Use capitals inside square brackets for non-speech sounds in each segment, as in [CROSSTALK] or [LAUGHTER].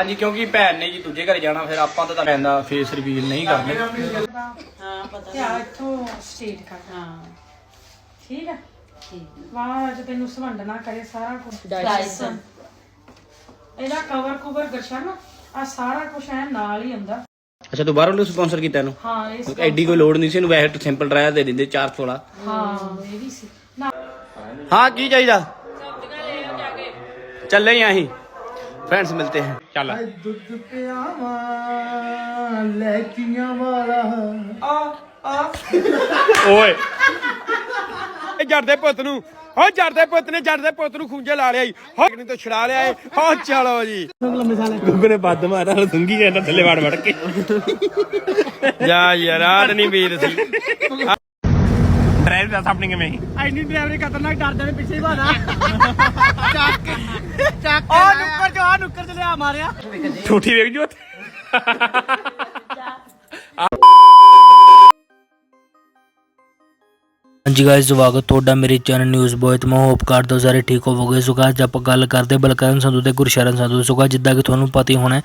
ਹਾਂਜੀ ਕਿਉਂਕਿ ਭੈਣ ਨੇ ਜੀ ਦੂਜੇ ਘਰੇ ਜਾਣਾ ਫਿਰ ਆਪਾਂ ਤਾਂ ਭੈਣ ਦਾ ਫੇਸ ਰਿਵੀਲ ਨਹੀਂ ਕਰਦੇ ਹਾਂ ਪਤਾ ਤੇ ਆ ਇੱਥੋਂ ਸਟੇਟ ਕਰ। ਹਾਂ। ਠੀਕ ਹੈ ਠੀਕ। ਵਾਹ ਅੱਜ ਤੈਨੂੰ ਸਵੰਡ ਨਾ ਕਰੇ ਸਾਰਾ ਕੁਝ ਡਾਇਸਨ ਇਹਦਾ ਕਵਰ ਕੁਵਰ ਗਸ਼ਨ ਆ ਸਾਰਾ ਕੁਝ ਐ ਨਾਲ ਹੀ ਹੁੰਦਾ। ਅੱਛਾ ਤੂੰ ਬਾਹਰੋਂ ਸਪਾਂਸਰ ਕੀਤਾ ਇਹਨੂੰ? ਹਾਂ ਇਸ ਐਡੀ ਕੋਈ ਲੋੜ ਨਹੀਂ ਸੀ ਇਹਨੂੰ ਵੈਸੇ ਸਿੰਪਲ ਟਰਾਇਆ ਦੇ ਦਿੰਦੇ 416 ਹਾਂ ਇਹ ਵੀ ਸੀ। ਨਾ ਹਾਂ ਕੀ ਚਾਹੀਦਾ? ਚੱਲੇ ਹੀ ਆਹੀਂ फ्रेंड्स मिलते हैं। चल। ਦੁੱਧ ਪਿਆਵਾ ਲੈਤੀਆਂ ਵਾਲਾ ਓਏ ਇਹ ਜਰਦੇ ਪੁੱਤ ਨੂੰ ਹੋ ਜਰਦੇ ਪੁੱਤ ਨੇ ਜਰਦੇ ਪੁੱਤ ਨੂੰ ਖੁੰਝੇ ਲਾ ਲਿਆ ਜੀ ਹੋ ਨਹੀਂ ਤਾਂ ਛੜਾ ਲਿਆ ਏ ਹੋ ਚਲੋ ਜੀ ਗੁੱਗੂ ਨੇ ਬੱਦ ਮਾਰਿਆ ਨਾਲ ਸੁੰਗੀ ਜਾਂਦਾ ਥੱਲੇ ਵੜ ਵੜ ਕੇ ਜਾ ਯਾਰ ਆਦ ਨਹੀਂ ਵੀਰ ਸੀ ਡਰਾਈਵ ਦਾ ਸਾਹਮਣੇ ਕਿਵੇਂ ਐਨੀ ਡਰਾਈਵਰ ਖਤਰਨਾਕ ਡਰਦੇ ਨੇ ਪਿੱਛੇ ਹੀ ਭਾਦਾ ਚੱਕ ਚੱਕ ਜੋ ਨੁੱਕਰ ਚ ਲਿਆ ਮਾਰਿਆ। ਝੂਠੀ ਵੇਖ ਜੋ ਹਾਂਜੀ ਗਾਇਸ ਸਵਾਗਤ ਤੁਹਾਡਾ ਮੇਰੇ ਚੈਨਲ ਨਿਊਜ਼ ਬੋਏ ਤੇ। ਮੈਂ ਹੋਪ ਕਰਦਾ ਸਾਰੇ ਠੀਕ ਹੋਵੋਗੇ। ਸੋ ਅੱਜ ਆਪਾਂ ਗੱਲ ਕਰਦੇ ਬਲਕਰਨ ਸੰਧੂ ਤੇ ਗੁਰਸ਼ਰਨ ਸੰਧੂ ਸੋ ਜਿੱਦਾਂ ਕਿ ਤੁਹਾਨੂੰ ਪਤਾ ਹੀ ਹੋਣਾ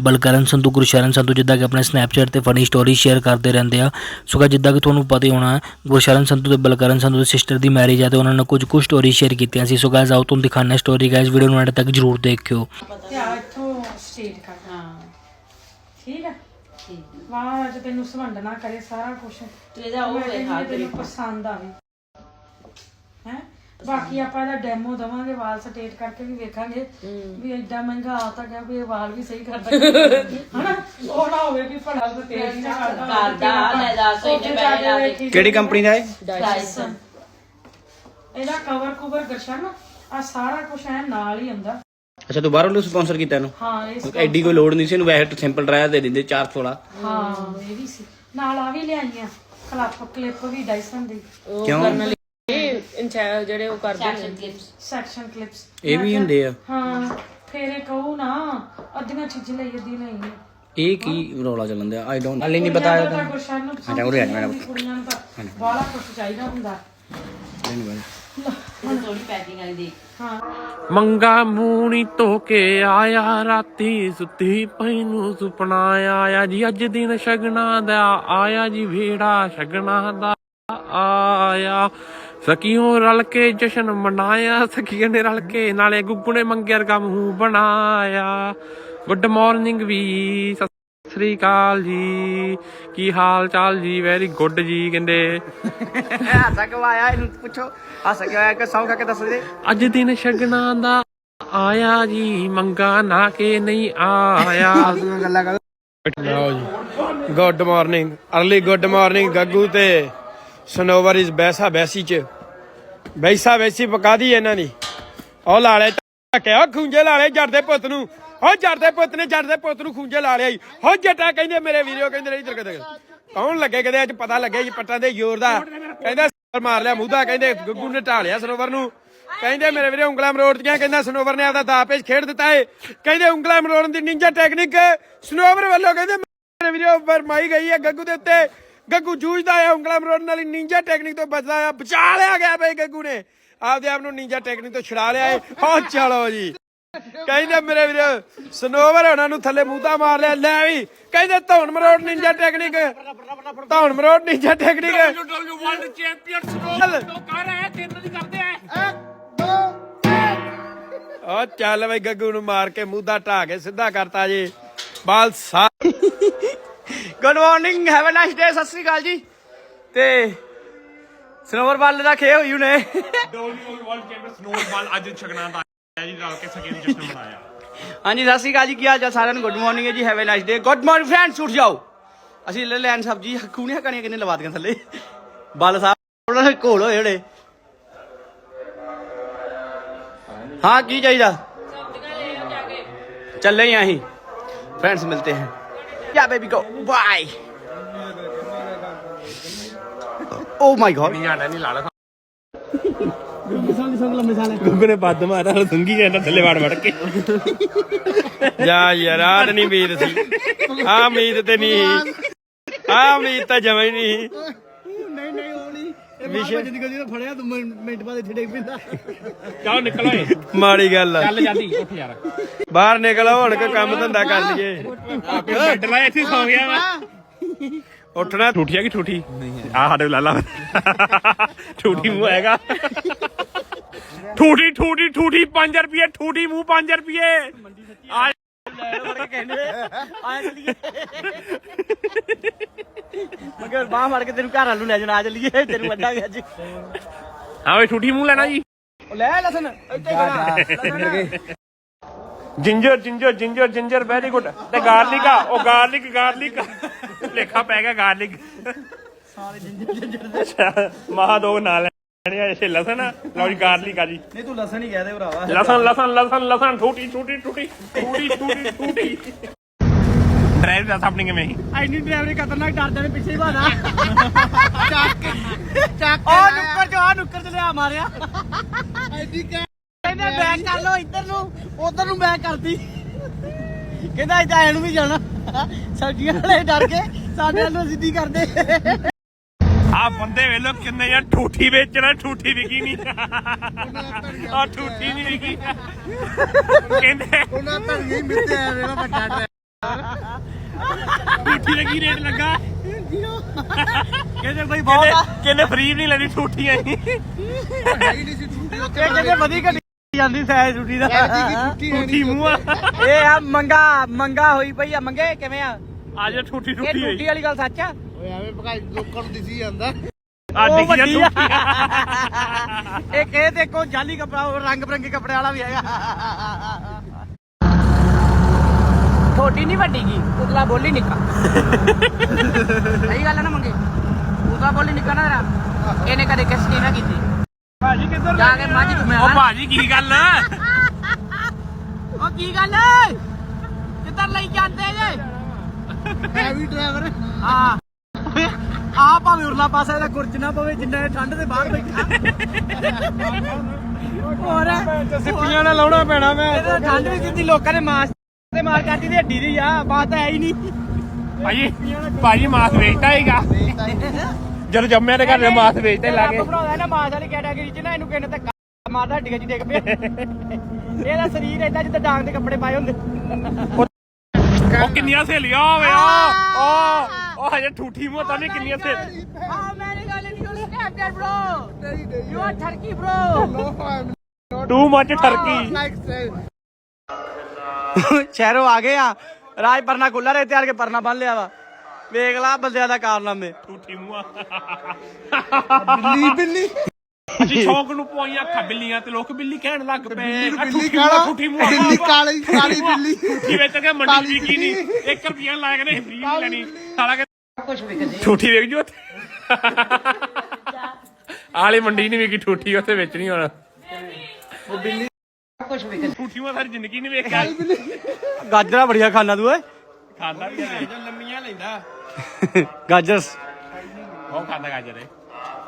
ਬਲਕਰਨ ਸੰਧੂ, ਗੁਰਸ਼ਰਨ ਸੰਧੂ ਜਿੱਦਾਂ ਕਿ ਆਪਣੇ ਸਨੈਪਚੈਟ ਤੇ ਫਨੀ ਸਟੋਰੀ ਸ਼ੇਅਰ ਕਰਦੇ ਰਹਿੰਦੇ ਆ। ਸੋ ਜਿੱਦਾਂ ਕਿ ਤੁਹਾਨੂੰ ਪਤਾ ਹੀ ਹੋਣਾ ਗੁਰਸ਼ਰਨ ਸੰਧੂ ਤੇ ਬਲਕਰਨ ਸੰਧੂ ਦੀ ਸਿਸਟਰ ਦੀ ਮੈਰਿਜ ਆ ਤੇ ਉਹਨਾਂ ਨੇ ਕੁਝ ਕੁ ਸਟੋਰੀ ਸ਼ੇਅਰ ਕੀਤੀਆਂ ਸੀ। ਸੋ ਗਾਇਸ ਆਓ ਤੁਹਾਨੂੰ ਦਿਖਾਉਂਦੇ ਹਾਂ ਸਟੋਰੀ ਗਾਇਸ ਵੀਡੀਓ ਨੂੰ ਅੰਤ ਤੱਕ ਜਰੂਰ ਦੇਖਿਓ। ਤੇ ਇੱਥੋਂ ਸਟੇਟ ਕਰ। ਠੀਕ ਹੈ ਵਾਹ ਅੱਜ ਤੈਨੂੰ ਸਵੰਡ ਨਾ ਕਰੇ ਸਾਰਾ ਕੁਝ ਤੇ ਇਹਦਾ ਉਹ ਵੇਖਾ ਤੈਨੂੰ ਪਸੰਦ ਆਵੇ ਹੈ? ਬਾਕੀ ਆਪਾਂ ਇਹਦਾ ਡੈਮੋ ਦਵਾਂਗੇ ਵਾਲ ਸਟੇਟ ਕਰਕੇ ਵੀ ਵੇਖਾਂਗੇ। ਵੀ ਐਡਾ ਮਹਿੰਗਾ ਆ ਤਾਂ ਗਿਆ ਵੀ ਇਹ ਵਾਲ ਵੀ ਸਹੀ ਕਰਦਾ ਹਨਾ? ਉਹ ਨਾ ਹੋਵੇ ਵੀ ਸਟੇਟ ਨਾ ਕਰਦਾ। ਲੈ ਇਹਨੇ ਪੈਸੇ ਲਾ ਕਿਹੜੀ ਕੰਪਨੀ ਦਾ ਹੈ ਡਾਇਸਨ ਇਹਦਾ ਕਵਰ ਕੁਵਰ ਗਸ਼ਨ ਆ ਸਾਰਾ ਕੁਝ ਐ ਨਾਲ ਹੀ ਹੁੰਦਾ ਅੱਛਾ ਤੂੰ ਬਾਹਰੋਂ ਸਪਾਂਸਰ ਕੀਤਾ ਇਹਨੂੰ? ਹਾਂ ਇਸ ਐਡੀ ਕੋਈ ਲੋੜ ਨਹੀਂ ਸੀ ਇਹਨੂੰ ਵੈਸੇ ਸਿੰਪਲ ਟਰਾਇਆ ਦੇ ਦਿੰਦੇ 416 ਹਾਂ ਇਹ ਵੀ ਸੀ। ਨਾਲ ਆ ਵੀ ਲਿਆਈਆਂ ਕਲੱਪ ਕਲਿੱਪ ਵੀ ਡਾਈਸਨ ਦੀ। ਕਿਉਂ? ਜਿਹੜੇ ਉਹ ਕਰਦੇ ਕਲਿਪਸ ਸੈਕਸ਼ਨ ਕਲਿੱਪਸ ਇਹ ਵੀ ਹੁੰਦੇ ਆ। ਹਾਂ ਫੇਰ ਇਹ ਕਹੂ ਨਾ ਅੱਧੀਆਂ ਚੀਜ਼ਾਂ ਲਈ ਅੱਧੀ ਨਹੀਂ ਇਹ ਕੀ ਰੌਲਾ ਚੱਲਣ ਦਿਆ? ਆਈ ਡੋਨਟ ਹਾਲੇ ਨਹੀਂ ਪਤਾ ਤਾਂ ਗੁਰਸ਼ਨ ਨੂੰ ਪਸੰਦ ਉਰੇ ਆ ਜਾ, ਨਹੀਂ, ਕੁੜੀਆਂ ਨੂੰ ਤਾਂ ਬਾਹਲਾ ਕੁਝ ਚਾਹੀਦਾ ਹੁੰਦਾ। ਇਹ ਥੋੜੀ ਪੈਕਿੰਗ ਵਾਲੀ ਦੇ ਮੰਗਾ ਮੂਣੀ ਧੋ ਕੇ ਆਇਆ, ਰਾਤੀ ਸੁੱਤੀ ਪਈ ਨੂੰ ਸੁਪਨਾ ਆਇਆ ਜੀ। ਅੱਜ ਦਿਨ ਸ਼ਗਨਾ ਦਾ ਆਇਆ ਜੀ ਵੇੜਾ ਸ਼ਗਨਾ ਦਾ ਆਇਆ। ਸਕੀਓ ਰਲ ਕੇ ਜਸ਼ਨ ਮਨਾਇਆ, ਸਕੀਆਂ ਨੇ ਰਲ ਕੇ ਨਾਲੇ ਗੁੱਗੂ ਨੇ ਮੰਗਿਆ ਰਗਾ ਮੂੰਹ ਬਣਾਇਆ। ਗੁੱਡ ਮਾਰਨਿੰਗ ਵੀ ਸ੍ਰੀ ਅਕਾਲ ਜੀ। ਕੀ ਹਾਲ ਚਾਲ ਜੀ? ਵੈਰੀ ਗੁੱਡ ਜੀ ਕਹਿੰਦੇ। ਹੱਸਾ ਕਵਾਇਆ ਇਹਨੂੰ ਪੁੱਛੋ। ਹੱਸ ਕੇ ਆਇਆ? ਕਿ ਸੌਂ ਖਾ ਕੇ ਦੱਸ ਦੇ। ਅੱਜ ਦਿਨ ਸ਼ਗਨਾ ਦਾ ਆਇਆ ਜੀ ਮੰਗਾ ਨਾ ਕੇ ਨਹੀਂ ਆਇਆ। ਤੂੰ ਗੱਲਾਂ ਕਰ। ਲਓ ਜੀ। Good morning early good morning Gaggu ਤੇ ਸਨੋਵਰ ਇਸ ਬੈਸਾ ਬੈਸੀ ਚ। ਬੈਸਾ ਬੈਸੀ ਪਕਾ ਦੀ ਇਹਨਾਂ ਨੇ ਉਹ ਲਾਲੇ ਟੱਕਿਆ ਖੁੰਝੇ ਲਾਲੇ ਜੜਦੇ ਪੁੱਤ ਨੂੰ। ਹੋ ਜੜਦੇ ਪੁੱਤ ਨੇ ਜੜਦੇ ਪੁੱਤ ਨੂੰ ਖੂੰਜੇ ਲਾ ਲਿਆ ਈ। ਹੋ ਜੱਟਾ ਕਹਿੰਦੇ, ਮੇਰੇ ਵੀਡੀਓ ਕਹਿੰਦੇ ਨਹੀਂ ਇਧਰ ਕਦੇ ਕੌਣ ਲੱਗੇ ਕਦੇ ਅੱਜ ਪਤਾ ਲੱਗਿਆ ਜੀ, ਪੱਟਾਂ ਦੇ ਜ਼ੋਰ ਦਾ। ਕਹਿੰਦਾ ਮਾਰ ਲਿਆ ਮੂਧਾ ਕਹਿੰਦੇ, ਗੱਗੂ ਨੇ ਢਾਲਿਆ ਸਰੋਵਰ ਨੂੰ। ਕਹਿੰਦੇ, ਮੇਰੇ ਵੀਰੇ ਉਂਗਲਾਂ ਮਰੋੜ ਕਹਿੰਦਾ ਸਨੋਵਰ ਨੇ ਆਪਦਾ ਦਾ ਖੇਡ ਦਿੱਤਾ ਏ। ਕਹਿੰਦੇ, ਉਂਗਲਾਂ ਮਰੋੜਨ ਦੀ ਨਿੰਜਾ ਟੈਕਨਿਕ ਸਨੋਵਰ ਵੱਲੋਂ ਕਹਿੰਦੇ, ਮੇਰੇ ਵੀਰੇ ਫਰਮਾਈ ਗਈ ਹੈ ਗੱਗੂ ਦੇ ਉੱਤੇ। ਗੱਗੂ ਜੂਝਦਾ ਹੈ ਉਂਗਲਾਂ ਮਰੋੜਨ ਵਾਲੀ ਨਿੰਜਾ ਟੈਕਨਿਕ ਤੋਂ ਬਚਦਾ ਆ। ਬਚਾ ਲਿਆ ਗਿਆ ਬਈ ਗੱਗੂ ਨੇ। ਆਪਦੇ ਆਪ ਨੂੰ ਨਿੰਜਾ ਟੈਕਨੀਕ ਤੋਂ ਛੁਡਾ ਲਿਆ ਏ। ਹੋ ਚਲੋ ਜੀ। ਕਹਿੰਦੇ ਮੇਰੇ ਵੀਰੇ, ਸਨੋਵਰ ਉਹਨਾਂ ਨੂੰ ਥੱਲੇ ਮੂੰਹਤਾ ਮਾਰ ਲਿਆ, ਲੈ ਵੀ। ਕਹਿੰਦੇ ਧੌਣ ਮਰੋੜ ਨਿੰਜਾ ਟੈਕਨਿਕ ਧੌਣ ਮਰੋੜ ਨਿੰਜਾ ਟੈਕਨਿਕ ਵਰਲਡ ਚੈਂਪੀਅਨ ਚੱਲ। ਕਰ ਰਹੇ ਤਿੰਨ ਦੀ ਕਰਦੇ ਆ ਓ ਚੱਲ ਬਈ ਗੱਗੂ ਨੂੰ ਮਾਰ ਕੇ ਮੂੰਹਦਾ ਢਾ ਕੇ ਸਿੱਧਾ ਕਰਤਾ ਜੀ। ਬਾਲ ਸਾ good morning have a nice day ਸਤਿ ਸ੍ਰੀ ਅਕਾਲ ਜੀ। ਤੇ ਸਨੋਵਰ ਬਾਲ ਦਾ ਖੇ ਹੋਈ ਨੇ ਡੋਲੀ ਵਰਲਡ ਚੈਂਪੀਅਨ ਸਨੋਬਾਲ ਅੱਜ ਛਕਣਾ ਜੀ ਰਲ ਕੇ ਸਕੇ ਜਸ਼ਨ ਮਨਾਇਆ ਹਾਂਜੀ ਸਤਿ ਸ੍ਰੀ ਅਕਾਲ ਜੀ ਕੀ ਹਾਲ ਚਾਲ ਸਾਰਿਆਂ ਨੂੰ ਗੁੱਡ ਮਾਰਨਿੰਗ ਹੈ ਜੀ have a nice day good morning friends ਉੱਠ ਜਾਓ ਅਸੀਂ ਲੈ ਲੈਣ ਸਬਜੀ ਖੂਣੀਆਂ ਕਣੀਆਂ ਕਿੰਨੇ ਲਵਾ ਦੀਆਂ ਥੱਲੇ ਬਲ ਸਾਹਿਬ ਉਹਨਾਂ ਦੇ ਘੋਲ ਹੋਏ ਜਿਹੜੇ ਹਾਂ ਕੀ ਚਾਹੀਦਾ ਚੱਲੇ ਹੀ ਆਹੀਂ फ्रेंड्स मिलते हैं या baby go bye oh my god ਨਿਆਣਾ ਨਹੀਂ ਲਾ ਲਾ ਗੁੱਗੂ ਨੇ ਬੱਦ ਮਾਰਾ ਹਲ ਸੁੰਗੀ ਜਾਂਦਾ ਥੱਲੇ ਵੜ ਵੜ ਕੇ। ਜਾ ਯਾਰ ਆੜ ਨਹੀਂ ਉਮੀਦ ਸੀ। ਆ ਉਮੀਦ ਤੇ ਨਹੀਂ। ਆ ਉਮੀਦ ਤਾਂ ਜਮਾ ਹੀ ਨਹੀਂ। ਨਹੀਂ ਨਹੀਂ ਉਹ ਨਹੀਂ। ਵਿਸ਼ੇ ਜਿੰਦੀ ਕੋਈ ਫੜਿਆ ਤੂੰ ਮਿੰਟ ਮਿੰਟ ਬਾਅਦ ਇੱਥੇ ਡਿੱਗ ਪੈਂਦਾ। ਚੱਲ ਨਿਕਲ ਓਏ ਮਾੜੀ ਗੱਲ ਆ। ਚੱਲ ਜਾਂਦੀ ਉੱਠ ਯਾਰ। ਬਾਹਰ ਨਿਕਲ ਹੁਣ ਕੋਈ ਕੰਮ ਧੰਦਾ ਕਰ ਲਈਏ। ਆਪੇ ਬੈੱਡ ਲਾ ਇੱਥੇ ਸੌ ਗਿਆ ਵਾ। ਉੱਠਣਾ ਠੂਠੀ ਆ ਕਿ ਠੂਠੀ ਆ ਸਾਡੇ ਲਾਲਾ। ਠੂਠੀ ਮੂੰਹ ਹੈਗਾ। ਠੂਠੀ ਠੂਠੀ ਠੂਠੀ 5 ਰੁਪਏ ਠੂਠੀ ਮੂੰਹ 5 ਰੁਪਏ। ਆ ਮਗਰ ਬਾਹ ਮਾਰ ਕੇ ਤੈਨੂੰ ਘਰ ਵੱਲ ਲੈ ਜਾਣਾ ਆ ਚੱਲੀਏ। ਤੈਨੂੰ ਵੱਡਾਂਗੇ ਅੱਜ। ਹਾਂ ਓਏ ਠੂਠੀ ਮੂੰਹ ਲੈਣਾ ਜੀ। ਲੈ ਲਸਣ ਇੱਥੇ ਖੜਾ। Ginger ginger ginger ginger very good ਤੇ ਗਾਰਲਿਕ ਆ ਉਹ ਗਾਰਲਿਕ ਗਾਰਲਿਕ ਲੇਖਾ ਪੈ ਗਿਆ ਗਾਰਲਿਕ ਸਾਰੇ ਜਿੰਜਰ ਜਿੰਜਰ ਮਹਾ ਦੋ ਨਾਲ। ਲੈਣੇ ਆ ਇਸੇ ਲਸਣ ਆ, ਲਓ ਜੀ ਗਾਰਲਿਕ ਆ ਜੀ। ਨਹੀਂ ਤੂੰ ਲਸਣ ਹੀ ਕਹਿ ਦੇ ਭਰਾਵਾ। ਲਸਣ ਲਸਣ ਲਸਣ ਲਸਣ ਠੂਠੀ ਠੂਠੀ ਠੂਠੀ ਠੂਠੀ ਠੂਠੀ ਠੂਠੀ ਡਰਾਈਵ ਦਾ ਸਾਹਮਣੇ ਕਿਵੇਂ ਸੀ ਐਨੀ ਡਰਾਈਵਰੀ ਖਤਰਨਾਕ ਡਰਦੇ ਨੇ ਪਿੱਛੇ ਹੀ ਭਾਦਾ ਚੱਕ ਚੱਕ ਉਹ ਨੁੱਕਰ ਜੋ ਆ ਨੁੱਕਰ ਚ ਲਿਆ ਮਾਰਿਆ। ਐਡੀ ਕਹਿੰਦੇ ਬੈਕ ਕਰ ਲੋ ਇੱਧਰ ਨੂੰ ਉਧਰ ਨੂੰ ਬੈਕ ਕਰਦੀ। ਕਹਿੰਦਾ ਇੱਥੇ ਐ ਨੂੰ ਵੀ ਜਾਣਾ। ਸਬਜ਼ੀਆਂ ਵਾਲੇ ਡਰ ਕੇ ਸਾਡੇ ਵੱਲ ਨੂੰ ਸਿੱਧੀ ਕਰਦੇ? ਆ ਬੰਦੇ ਵੇਲੋ ਕਿੰਨੇ ਯਾਰ ਠੂਠੀ ਵੇਚਣਾ ਠੂਠੀ ਵਿਕੀ ਨਹੀਂ ਆ ਠੂਠੀ ਨਹੀਂ ਵਿਕੀ। ਕਹਿੰਦੇ [LAUGHS] ਉਹਨਾਂ ਧੜੀਆਂ ਹੀ ਮਿੱਤੇ ਆ ਵੇਲਾ ਵੱਡਾ ਠੂਠੀ ਦਾ ਕੀ ਰੇਟ ਲੱਗਾ? ਕਹਿੰਦੇ ਬਈ ਬਹੁਤ ਕਹਿੰਦੇ ਫ੍ਰੀ ਨਹੀਂ ਲੈਣੀ ਠੂਠੀਆਂ ਹੀ। ਇਹ ਕਹਿੰਦੇ ਵਧੀ ਘਟੀ ਜਾਂਦੀ ਸੈਜ ਛੁੱਟੀ ਦਾ। ਠੂਠੀ ਮੂੰਹ ਇਹ ਆ ਮੰਗਾ ਮੰਗਾ ਹੋਈ ਪਈ ਆ। ਮੰਗੇ ਕਿਵੇਂ ਆ? ਆ ਜਾ ਠੂਠੀ ਇਹ ਠੂਠੀ ਹੋਈ। ਵਾਲੀ ਗੱਲ ਸੱਚ ਆ? ਆ ਉਹ ਡਿੱਗੀਆਂ ਵੱਡੀ ਆ। ਠੂਠੀਆਂ ਇੱਕ ਇਹ ਤੇ ਕੋ ਜਾਲੀ ਕਪੜਾ ਉਹ ਰੰਗ ਬਰੰਗੇ ਕੱਪੜੇ ਵਾਲਾ ਵੀ ਹੈਗਾ। ਛੋਟੀ ਨਹੀਂ ਵੱਡੀ ਕੀ ਉਤਲਾ ਬੋਲੀ ਨਿੱਕਾ। ਸਹੀ ਗੱਲ ਆ ਨਾ ਮੰਗੇ ਉਤਲਾ ਬੋਲੀ ਨਿੱਕਾ ਨਾ ਤੇਰਾ। ਇਹਨੇ ਕਦੇ ਕਿਸ ਨਹੀਂ ਨਾ ਕੀਤੀ? ਭਾਜੀ ਕਿੱਧਰ ਜਾ ਕੇ ਮੱਝ ਘੁੰਮਿਆ ਉਹ ਭਾਜੀ ਕੀ ਗੱਲ? ਉਹ ਕੀ ਗੱਲ? ਕਿੱਧਰ ਲਈ ਜਾਂਦੇ ਜੇ? ਹੈਵੀ ਡਰਾਈਵਰ ਹਾਂ। ਆ ਭਾਵੇਂ ਉਰਲਾ ਪਾਸੇ ਦਾ ਗੁਰਜ ਨਾ ਪਵੇ ਜਿੰਨਾ ਇਹ ਠੰਡ ਦੇ ਬਾਹਰ ਬੈਠਾ। ਹੋਰ ਸਿੱਪੀਆਂ ਨਾਲ ਲਾਉਣਾ ਪੈਣਾ ਮੈਂ। ਇਹਦਾ ਠੰਡ ਵੀ ਕਿੰਨੀ ਲੋਕਾਂ ਨੇ ਮਾਸ ਤੇ ਮਾਰ ਕਰਦੀ ਤੇ ਹੱਡੀ ਦੀ ਆ ਬਾਤ ਹੈ ਹੀ ਨਹੀਂ। ਭਾਜੀ ਭਾਜੀ ਮਾਸ ਵੇਚਦਾ ਹੈਗਾ। ਜਦ ਜੰਮਿਆ ਦੇ ਘਰ ਦੇ ਮਾਸ ਵੇਚਦੇ ਲਾਗੇ ਬਣਾਉਂਦਾ ਨਾ ਮਾਸ ਵਾਲੀ ਕੈਟਾਗਰੀ ਚ ਨਾ ਇਹਨੂੰ ਕਿੰਨੇ ਤੱਕ ਮਾਰਦਾ ਹੱਡੀਆਂ ਚ ਡਿੱਗ ਪਿਆ। ਇਹਦਾ ਸਰੀਰ ਏਦਾਂ ਜਿੱਦਾਂ ਡਾਂਗ ਦੇ ਕੱਪੜੇ ਪਾਏ ਹੁੰਦੇ। ਉਹ ਕਿੰਨੀਆਂ ਸਹੇਲੀਆਂ ਹੋਵੇ ਉਹ ਹਜੇ ਠੂਠੀ ਮੋਤਾ ਨੇ ਕਿੰਨੀਆਂ ਸਹੇਲੀਆਂ ਆ ਮੇਰੇ ਗੱਲ ਨਹੀਂ you Snapchat bro you are ਠਰਕੀ bro too much turkey ਸ਼ਹਿਰੋਂ ਆ ਗਏ ਆ। ਰਾਜ ਪਰਨਾ ਖੁੱਲਾ ਰੇ ਤਿਆਰ ਕੇ ਪਰਨਾ ਬੰਨ ਲਿਆ ਵਾ। ਵੇਖ ਲਾ ਬੰਦਿਆਂ ਦਾ ਕਾਰਨਾਮੇ। ਠੂਠੀ ਮੂੰਹ ਬਿੱਲੀ ਬਿੱਲੀ। ਅਸੀਂ ਸ਼ੌਕ ਨੂੰ ਪਵਾਈਆਂ ਅੱਖਾਂ ਬਿੱਲੀਆਂ ਤੇ ਲੋਕ ਬਿੱਲੀ ਕਹਿਣ ਲੱਗ ਪਏ। ਠੂਠੀ ਮੂੰਹ ਬਿੱਲੀ ਕਾਲੀ ਕਾਲੀ ਬਿੱਲੀ। ਠੂਠੀ ਵਿੱਚ ਕੇ ਮੰਡੀ ਵਿਕੀ ਨਹੀਂ। 1 ਰੁਪਿਆ ਲਾਇਆ ਕਹਿੰਦੇ ਫ੍ਰੀ ਲੈਣੀ। ਸਾਲਾ ਕਿ ਕੁਝ ਵਿਕਦੇ ਠੂਠੀ ਵੇਚ ਜੋ ਆਲੇ ਮੰਡੀ ਨਹੀਂ ਵਿਕੀ ਠੂਠੀ ਉੱਥੇ ਵੇਚਣੀ ਹੁਣ। ਕੁਝ ਵਿਕਦੇ ਠੂਠੀ ਮੈਂ ਸਾਰੀ ਜ਼ਿੰਦਗੀ ਨਹੀਂ ਵੇਖਿਆ। ਗਾਜਰਾਂ ਬੜੀਆਂ ਖਾਣਾ ਤੂੰ ਓਏ। ਖਾਂਦਾ ਵੀ ਹੈ ਲੰਮੀਆਂ ਲੈਂਦਾ। ਗਾਜਰਸ ਉਹ ਖਾਂਦਾ ਗਾਜਰ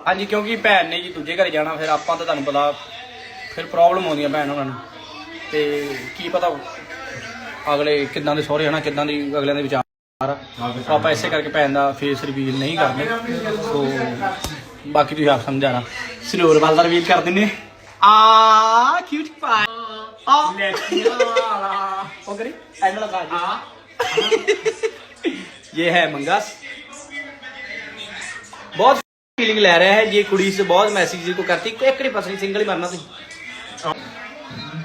ਹਾਂਜੀ ਕਿਉਂਕਿ ਭੈਣ ਨੇ ਜੀ ਦੂਜੇ ਘਰੇ ਜਾਣਾ ਫਿਰ ਆਪਾਂ ਤਾਂ ਤੁਹਾਨੂੰ ਪਤਾ ਫਿਰ ਪ੍ਰੋਬਲਮ ਆਉਂਦੀਆਂ ਭੈਣ ਉਹਨਾਂ ਨੂੰ। ਤੇ ਕੀ ਪਤਾ ਅਗਲੇ ਕਿੱਦਾਂ ਦੇ ਸਹੁਰੇ ਹਨਾ ਕਿੱਦਾਂ ਦੀ ਅਗਲਿਆਂ ਦੇ ਵਿਚਾਰ ਆਪਾਂ ਇਸੇ ਕਰਕੇ ਭੈਣ ਦਾ ਫੇਸ ਰਿਵੀਲ ਨਹੀਂ ਕਰਦੇ ਸੋ ਬਾਕੀ ਤੁਸੀਂ ਆਪ ਸਮਝਾਣਾ ਸਲੋਰ ਵਾਲ ਦਾ ਰਿਵੀਲ ਕਰ ਦਿੰਨੇ ਆ ਕਿਊਟ ਪਾਈ ਆ ਲੈਟੀਆਂ ਵਾਲਾ ਉਹ ਕਰੀ ਐਂਡ ਲਗਾ ਜੀ ਆ ये है मंगस बहुत फीलिंग ले रहा है ये कुड़ी से बहुत मैसेज को करती एक नहीं पसली सिंगल ही मरना तू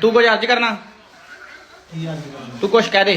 तू कुछ अर्ज करना तू कुछ कह दे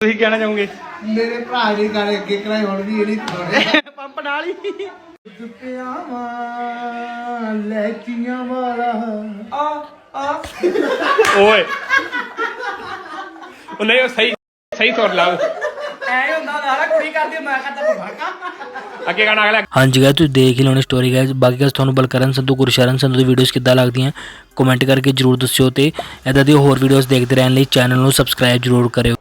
ਤੁਸੀਂ ਕਹਿਣਾ ਚਾਹੋਗੇ? ਮੇਰੇ ਭਰਾ ਦੇ ਗਾਣੇ ਅੱਗੇ ਕਰਾਈ ਹੁਣ ਵੀ ਇਹ ਨਹੀਂ ਥੋੜੇ ਪੰਪ ਨਾਲ ਹੀ। ਪਿਆਵਾਂ ਲੈਚੀਆਂ ਵਾਲਾ। ਓਏ। ਉਹ ਨਹੀਂ ਉਹ ਸਹੀ ਸਹੀ ਸੁਰ ਲਾ। ਐ ਹੁੰਦਾ ਨਾ ਕੁੜੀ ਕੁੜੀ ਕਰਦੀ ਮੈਂ ਕਰਦਾ ਭੜਕਾ ਅੱਗੇ ਗਾਣਾ ਅਗਲਾ। ਹਾਂਜੀ ਗਾਇਸ ਤੁਸੀਂ ਦੇਖ ਹੀ ਲਓਣੀ ਸਟੋਰੀ ਗਾਇਸ ਬਾਕੀ ਗਾਇਸ ਤੁਹਾਨੂੰ ਬਲਕਰਨ ਸੰਧੂ ਗੁਰਸ਼ਰਨ ਸੰਧੂ ਦੀ ਵੀਡੀਓਜ਼ ਕਿੱਦਾਂ ਲੱਗਦੀਆਂ ਕਮੈਂਟ ਕਰਕੇ ਜਰੂਰ ਦੱਸਿਓ ਤੇ ਇਦਾਂ ਦੀ ਹੋਰ ਵੀਡੀਓਜ਼ ਦੇਖਦੇ ਰਹਿਣ ਲਈ ਚੈਨਲ ਨੂੰ ਸਬਸਕ੍ਰਾਈਬ ਜਰੂਰ ਕਰਿਓ।